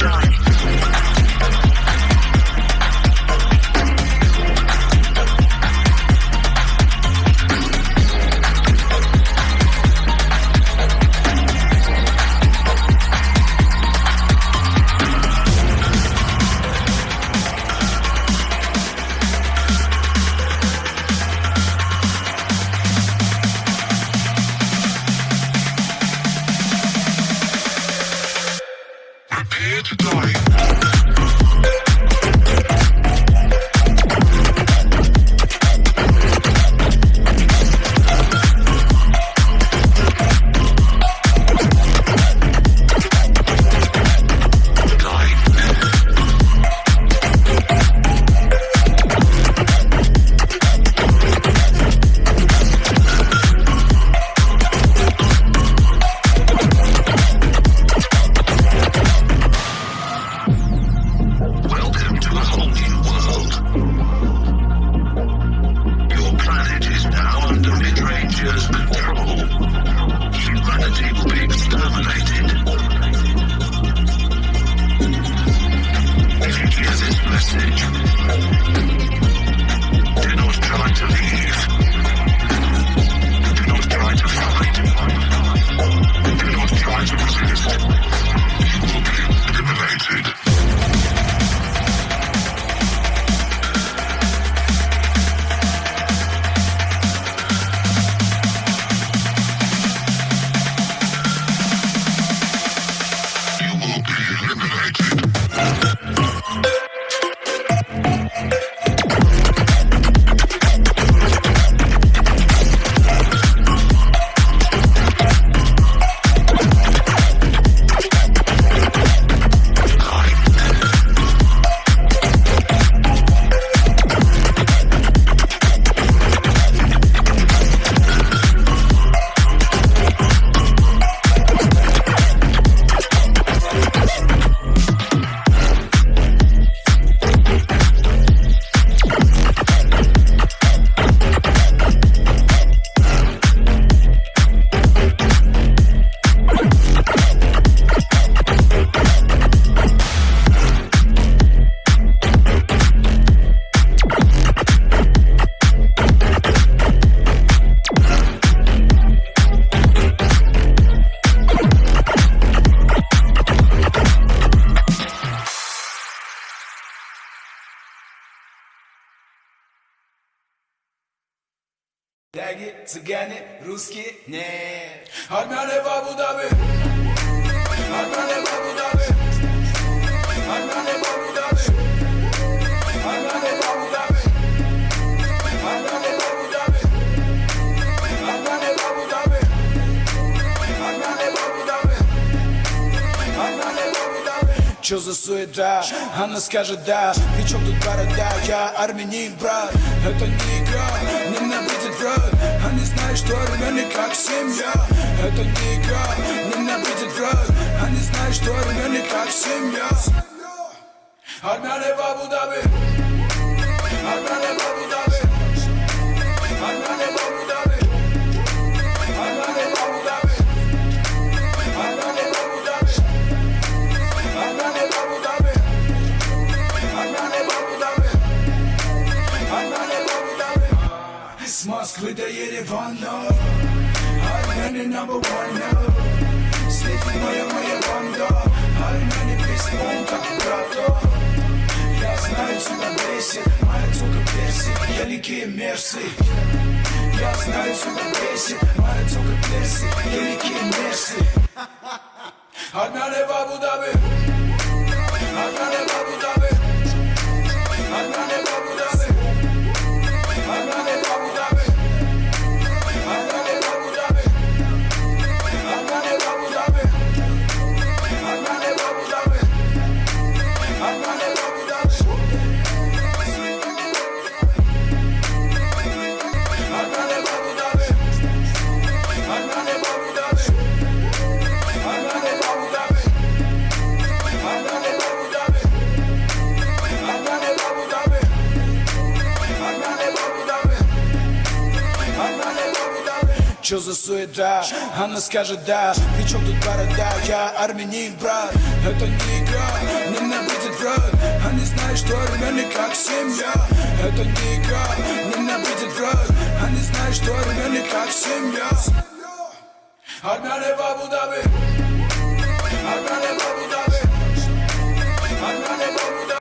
done. Prepare to die. Даги, цыгане, русские, нет. Армяне в Абу-Даби. Абу-Даби. Чё за суета? Она скажет да Причем тут борода? Я армянин, брат Это не игра, не ненавидит враг Они знают, что армяне как семья Это не игра, не ненавидит враг Они знают, что армяне как семья Армяне в Абу-Даби Армяне в Абу-Даби Mask Moskva'da yeri fanla Alman'ın number one now Slick maya maya banda Alman'ın pis monta Prada Я знаю тебя бесит, моя тука бесит, я лики мерси Я знаю тебя бесит, моя тука бесит, я лики мерси Одна лева Абу-Даби Чё за суета? Она скажет да При чем тут борода? Я армянин, брат Это не игра, не ненавидит брат Они знают, что армяне как семья Это не игра, не ненавидит брат Они знают, что армяне как семья Армяне в Абу-Даби Армяне в Абу-Даби